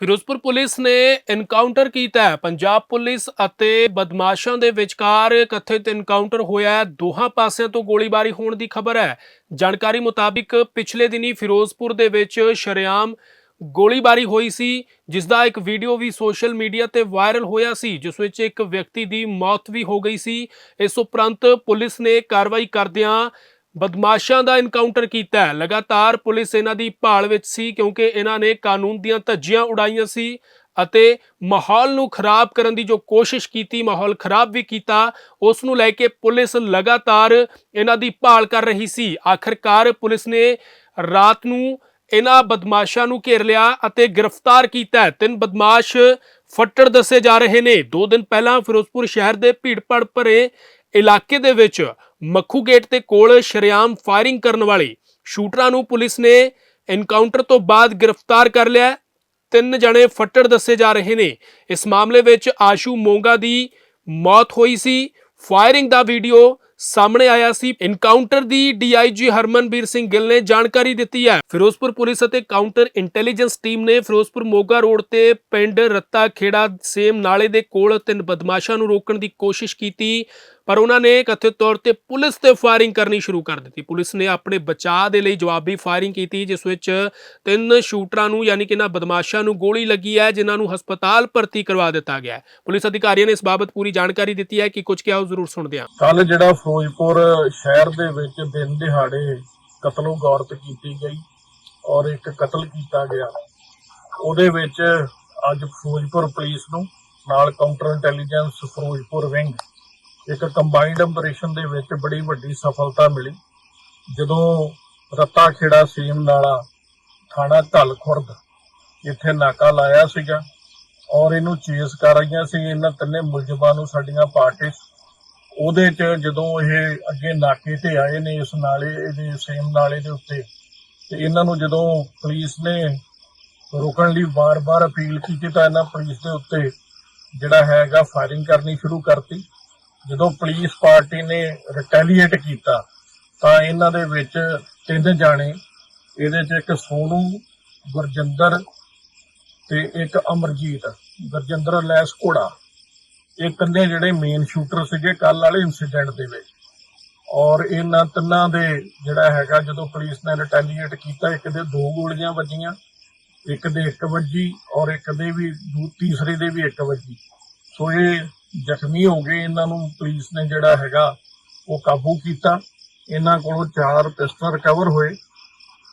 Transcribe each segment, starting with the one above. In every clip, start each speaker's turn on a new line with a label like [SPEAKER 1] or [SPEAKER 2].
[SPEAKER 1] Firozpur police ਨੇ encounter ਕੀਤਾ ਹੈ। ਪੰਜਾਬ ਪੁਲਿਸ ਅਤੇ ਬਦਮਾਸ਼ਾਂ ਦੇ ਵਿਚਕਾਰ ਕਥਿਤ ਇਨਕਾਊਂਟਰ ਹੋਇਆ ਹੈ। ਦੋਹਾਂ ਪਾਸਿਆਂ ਤੋਂ ਗੋਲੀਬਾਰੀ ਹੋਣ ਦੀ ਖਬਰ ਹੈ। ਜਾਣਕਾਰੀ ਮੁਤਾਬਿਕ ਪਿਛਲੇ ਦਿਨੀ ਫਿਰੋਜ਼ਪੁਰ ਦੇ ਵਿੱਚ ਸ਼ਰੇਆਮ ਗੋਲੀਬਾਰੀ ਹੋਈ ਸੀ ਜਿਸ ਦਾ ਇੱਕ ਵੀਡੀਓ ਵੀ ਸੋਸ਼ਲ ਮੀਡੀਆ ਤੇ ਵਾਇਰਲ ਹੋਇਆ ਸੀ, ਜਿਸ ਵਿੱਚ ਇੱਕ ਵਿਅਕਤੀ ਦੀ ਮੌਤ ਵੀ ਹੋ ਗਈ ਸੀ। ਇਸ ਉਪਰੰਤ ਪੁਲਿਸ ਨੇ ਕਾਰਵਾਈ ਕਰਦਿਆਂ ਬਦਮਾਸ਼ਾਂ ਦਾ ਇਨਕਾਊਂਟਰ ਕੀਤਾ ਹੈ। ਲਗਾਤਾਰ ਪੁਲਿਸ ਇਹਨਾਂ ਦੀ ਭਾਲ ਵਿੱਚ ਸੀ ਕਿਉਂਕਿ ਇਹਨਾਂ ਨੇ ਕਾਨੂੰਨ ਦੀਆਂ ਧੱਜੀਆਂ ਉਡਾਈਆਂ ਸੀ ਅਤੇ ਮਾਹੌਲ ਨੂੰ ਖਰਾਬ ਕਰਨ ਦੀ ਜੋ ਕੋਸ਼ਿਸ਼ ਕੀਤੀ, ਮਾਹੌਲ ਖਰਾਬ ਵੀ ਕੀਤਾ ਉਸ ਨੂੰ ਲੈ ਕੇ ਪੁਲਿਸ ਲਗਾਤਾਰ ਇਹਨਾਂ ਦੀ ਭਾਲ ਕਰ ਰਹੀ ਸੀ। ਆਖਰਕਾਰ ਪੁਲਿਸ ਨੇ ਰਾਤ ਨੂੰ ਇਹਨਾਂ ਬਦਮਾਸ਼ਾਂ ਨੂੰ ਘੇਰ ਲਿਆ ਅਤੇ ਗ੍ਰਿਫਤਾਰ ਕੀਤਾ ਤਿੰਨ ਬਦਮਾਸ਼ ਫੱਟੜ ਦੱਸੇ ਜਾ ਰਹੇ ਨੇ। ਦੋ ਦਿਨ ਪਹਿਲਾਂ ਫਿਰੋਜ਼ਪੁਰ ਸ਼ਹਿਰ ਦੇ ਭੀੜਪੜ ਭਰੇ ਇਲਾਕੇ ਦੇ ਵਿੱਚ ਮੱਖੂ ਗੇਟ ਦੇ ਕੋਲ ਸ਼ਰੇਆਮ ਫਾਇਰਿੰਗ ਕਰਨ ਵਾਲੇ ਸ਼ੂਟਰਾਂ ਨੂੰ ਪੁਲਿਸ ਨੇ ਐਨਕਾਊਂਟਰ ਤੋਂ ਬਾਅਦ ਗ੍ਰਿਫਤਾਰ ਕਰ ਲਿਆ ਤਿੰਨ ਜਣੇ ਫੱਟੜ ਦੱਸੇ ਜਾ ਰਹੇ ਨੇ। ਇਸ ਮਾਮਲੇ ਵਿੱਚ ਆਸ਼ੂ ਮੋਂਗਾ ਦੀ ਮੌਤ ਹੋਈ ਸੀ। ਫਾਇਰਿੰਗ ਦਾ ਵੀਡੀਓ ਸਾਹਮਣੇ ਆਇਆ ਸੀ। ਇਨਕਾਊਂਟਰ ਦੀ ਡੀਆਈਜੀ ਹਰਮਨਬੀਰ ਸਿੰਘ ਗਿੱਲ ਨੇ ਜਾਣਕਾਰੀ ਦਿੱਤੀ ਹੈ। ਫਿਰੋਜ਼ਪੁਰ ਪੁਲਿਸ ਅਤੇ ਕਾਊਂਟਰ ਇੰਟੈਲੀਜੈਂਸ ਟੀਮ ਨੇ ਫਿਰੋਜ਼ਪੁਰ ਮੋਗਾ ਰੋਡ ਤੇ ਪਿੰਡ ਰੱਤਾ ਖੇੜਾ ਸੇਮ ਨਾਲੇ ਦੇ ਕੋਲ ਤਿੰਨ ਬਦਮਾਸ਼ਾਂ ਨੂੰ ਰੋਕਣ ਦੀ ਕੋਸ਼ਿਸ਼ ਕੀਤੀ। ਪਰ ਉਹਨਾਂ ਨੇ ਕਥਿਤ ਤੌਰ ਤੇ ਪੁਲਿਸ ਤੇ ਫਾਇਰਿੰਗ ਕਰਨੀ ਸ਼ੁਰੂ ਕਰ ਦਿੱਤੀ। ਪੁਲਿਸ ਨੇ ਆਪਣੇ ਬਚਾਅ ਦੇ ਲਈ ਜਵਾਬੀ ਫਾਇਰਿੰਗ ਕੀਤੀ, ਜਿਸ ਵਿੱਚ ਤਿੰਨ ਸ਼ੂਟਰਾਂ ਨੂੰ ਯਾਨੀ ਕਿ ਇਹਨਾਂ ਬਦਮਾਸ਼ਾਂ ਨੂੰ ਗੋਲੀ ਲੱਗੀ ਹੈ, ਜਿਨ੍ਹਾਂ ਨੂੰ ਹਸਪਤਾਲ ਭਰਤੀ ਕਰਵਾ ਦਿੱਤਾ ਗਿਆ ਪੁਲਿਸ ਅਧਿਕਾਰੀਆਂ ਨੇ ਇਸ ਬਾਬਤ ਪੂਰੀ ਜਾਣਕਾਰੀ ਦਿੱਤੀ ਹੈ ਕਿ ਕੁਝ ਕਿਹਾ ਉਹ ਜ਼ਰੂਰ ਸੁਣਦੇ ਹਾਂ।
[SPEAKER 2] ਕੱਲ ਜਿਹੜਾ ਫਿਰੋਜ਼ਪੁਰ ਸ਼ਹਿਰ ਦੇ ਵਿੱਚ ਦਿਨ ਦਿਹਾੜੇ ਕਤਲੋ ਗੌਰਤ ਕੀਤੀ ਗਈ ਔਰ ਇੱਕ ਕਤਲ ਕੀਤਾ ਗਿਆ। ਉਹਦੇ ਵਿੱਚ ਅੱਜ ਫਿਰੋਜ਼ਪੁਰ ਪੁਲਿਸ ਨੂੰ ਨਾਲ ਕਾਊਂਟਰ ਇੰਟੈਲੀਜੈਂਸ ਫਿਰੋਜ਼ਪੁਰ ਵਿੰਗ ਇੱਕ ਕੰਬਾਈਨਡ ਆਪਰੇਸ਼ਨ ਦੇ ਵਿੱਚ ਬੜੀ ਵੱਡੀ ਸਫਲਤਾ ਮਿਲੀ। ਜਦੋਂ ਰੱਤਾ ਖੇੜਾ ਸੀਮ ਨਾਲਾ ਥਾਣਾ ਧਲ ਖੁਰਦ ਇੱਥੇ ਨਾਕਾ ਲਾਇਆ ਸੀਗਾ ਔਰ ਇਹਨੂੰ ਚੇਸ ਕਰ ਰਹੀਆਂ ਸੀ, ਇਹਨਾਂ ਤਿੰਨੇ ਮੁਲਜ਼ਮਾਂ ਨੂੰ ਸਾਡੀਆਂ ਪਾਰਟੀ ਉਹਦੇ ਚ ਜਦੋਂ ਇਹ ਅੱਗੇ ਨਾਕੇ ਤੇ ਆਏ ਨੇ ਇਸ ਨਾਲੇ, ਇਹਦੇ ਸੇਮ ਨਾਲੇ ਦੇ ਉੱਤੇ, ਤੇ ਇਹਨਾਂ ਨੂੰ ਜਦੋਂ ਪੁਲਿਸ ਨੇ ਰੋਕਣ ਲਈ ਵਾਰ-ਵਾਰ ਅਪੀਲ ਕੀਤੀ ਤਾਂ ਇਹਨਾਂ ਪੁਲਿਸ ਦੇ ਉੱਤੇ ਜਿਹੜਾ ਹੈਗਾ ਫਾਇਰਿੰਗ ਕਰਨੀ ਸ਼ੁਰੂ ਕਰਤੀ। ਜਦੋਂ ਪੁਲਿਸ ਪਾਰਟੀ ਨੇ ਰਿਟੈਲੀਏਟ ਕੀਤਾ, ਤਾਂ ਇਹਨਾਂ ਦੇ ਵਿੱਚ ਤਿੰਨ ਜਾਣੇ, ਇਹਦੇ ਚ ਇੱਕ ਸੋਨੂ, ਗੁਰਜਿੰਦਰ ਤੇ ਇੱਕ ਅਮਰਜੀਤ, ਗੁਰਜਿੰਦਰ ਲੈਸ ਘੋੜਾ। ਇਹ ਤਿੰਨੇ ਜਿਹੜੇ ਮੇਨ ਸ਼ੂਟਰ ਸੀਗੇ ਕੱਲ ਵਾਲੇ ਇਨਸੀਡੈਂਟ ਦੇ ਵਿੱਚ। ਔਰ ਇਹਨਾਂ ਤਿੰਨਾਂ ਦੇ ਜਿਹੜਾ ਹੈਗਾ, ਜਦੋਂ ਪੁਲਿਸ ਨੇ ਰਿਟੈਲੀਏਟ ਕੀਤਾ, ਇੱਕ ਦੇ ਦੋ ਗੋਲੀਆਂ ਵੱਜੀਆਂ, ਇੱਕ ਦੇ ਇੱਕ ਵੱਜੀ, ਔਰ ਇੱਕ ਦੇ ਵੀ ਦੂ, ਤੀਸਰੇ ਦੇ ਵੀ ਇੱਕ ਵੱਜੀ। ਸੋ ਇਹ ਜ਼ਖਮੀ ਹੋ ਗਏ। ਇਹਨਾਂ ਨੂੰ ਪੁਲਿਸ ਨੇ ਜਿਹੜਾ ਹੈਗਾ ਉਹ ਕਾਬੂ ਕੀਤਾ। ਇਹਨਾਂ ਕੋਲੋਂ ਚਾਰ ਪਿਸਟਲ ਰਿਕਵਰ ਹੋਏ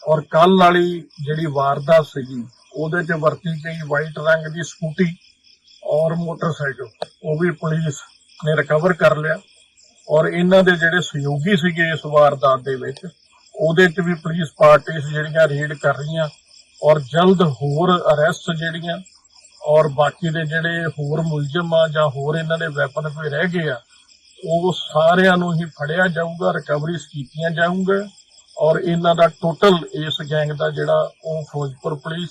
[SPEAKER 2] ਔਰ ਕੱਲ ਵਾਲੀ ਜਿਹੜੀ ਵਾਰਦਾਤ ਸੀਗੀ, ਉਹਦੇ 'ਚ ਵਰਤੀ ਗਈ ਵਾਈਟ ਰੰਗ ਦੀ ਸਕੂਟੀ ਔਰ ਮੋਟਰਸਾਈਕਲ। ਉਹ ਵੀ ਪੁਲਿਸ ਨੇ ਰਿਕਵਰ ਕਰ ਲਿਆ ਔਰ ਇਹਨਾਂ ਦੇ ਜਿਹੜੇ ਸਹਿਯੋਗੀ ਸੀਗੇ ਇਸ ਵਾਰਦਾਤ ਦੇ ਵਿੱਚ, ਉਹਦੇ 'ਚ ਵੀ ਪੁਲਿਸ ਪਾਰਟੀਆਂ ਜਿਹੜੀਆਂ ਰੇਡ ਕਰ ਰਹੀਆਂ ਔਰ ਜਲਦ ਹੋਰ ਅਰੈਸਟ ਜਿਹੜੀਆਂ ਔਰ ਬਾਕੀ ਦੇ ਜਿਹੜੇ ਹੋਰ ਮੁਲਜ਼ਮ ਆ ਜਾਂ ਹੋਰ ਇਹਨਾਂ ਦੇ ਵੈਪਨ ਕੋਈ ਰਹਿ ਗਏ ਆ, ਉਹ ਸਾਰਿਆਂ ਨੂੰ ਹੀ ਫੜਿਆ ਜਾਊਗਾ ਰਿਕਵਰੀਜ਼ ਕੀਤੀਆਂ ਜਾਊਗਾ ਔਰ ਇਹਨਾਂ ਦਾ ਟੋਟਲ ਇਸ ਗੈਂਗ ਦਾ ਜਿਹੜਾ ਉਹ Firozpur police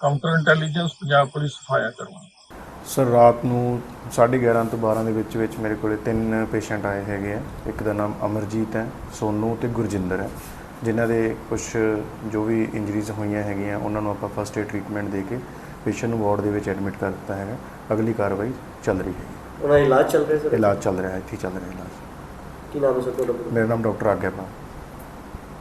[SPEAKER 2] counter intelligence Punjab police ਫਾਇਆ ਕਰਵਾਉਣਗੇ
[SPEAKER 3] ਸਰ, ਰਾਤ ਨੂੰ 11:30 ਤੋਂ 12 ਦੇ ਵਿੱਚ ਵਿੱਚ ਮੇਰੇ ਕੋਲੇ ਤਿੰਨ ਪੇਸ਼ੈਂਟ ਆਏ ਹੈਗੇ ਆ। ਇੱਕ ਦਾ ਨਾਮ ਅਮਰਜੀਤ ਹੈ, ਸੋਨੂ ਤੇ ਗੁਰਜਿੰਦਰ ਹੈ, ਜਿਨ੍ਹਾਂ ਦੇ ਕੁਝ ਜੋ ਵੀ ਇੰਜਰੀਜ਼ ਹੋਈਆਂ ਹੈਗੀਆਂ, ਉਹਨਾਂ ਨੂੰ ਆਪਾਂ ਫਸਟ ਏਡ ਟ੍ਰੀਟਮੈਂਟ ਦੇ ਕੇ ਪੇਸ਼ੈਂਟ ਨੂੰ ਵਾਰਡ ਦੇ ਵਿੱਚ ਐਡਮਿਟ ਕਰ ਦਿੱਤਾ ਹੈਗਾ। ਅਗਲੀ ਕਾਰਵਾਈ ਚੱਲ ਰਹੀ ਹੈ
[SPEAKER 4] ਉਹਨਾਂ ਦਾ ਇਲਾਜ ਚੱਲ ਰਿਹਾ ਸਰ?
[SPEAKER 3] ਇਲਾਜ ਚੱਲ ਰਿਹਾ ਹੈ ਇੱਥੇ ਹੀ ਚੱਲ ਰਿਹਾ ਇਲਾਜ।
[SPEAKER 4] ਕੀ ਨਾਮ ਹੈ ਸਰ ਤੁਹਾਡਾ?
[SPEAKER 3] ਮੇਰਾ ਨਾਮ ਡਾਕਟਰ ਆਗਿਆਪਾਲ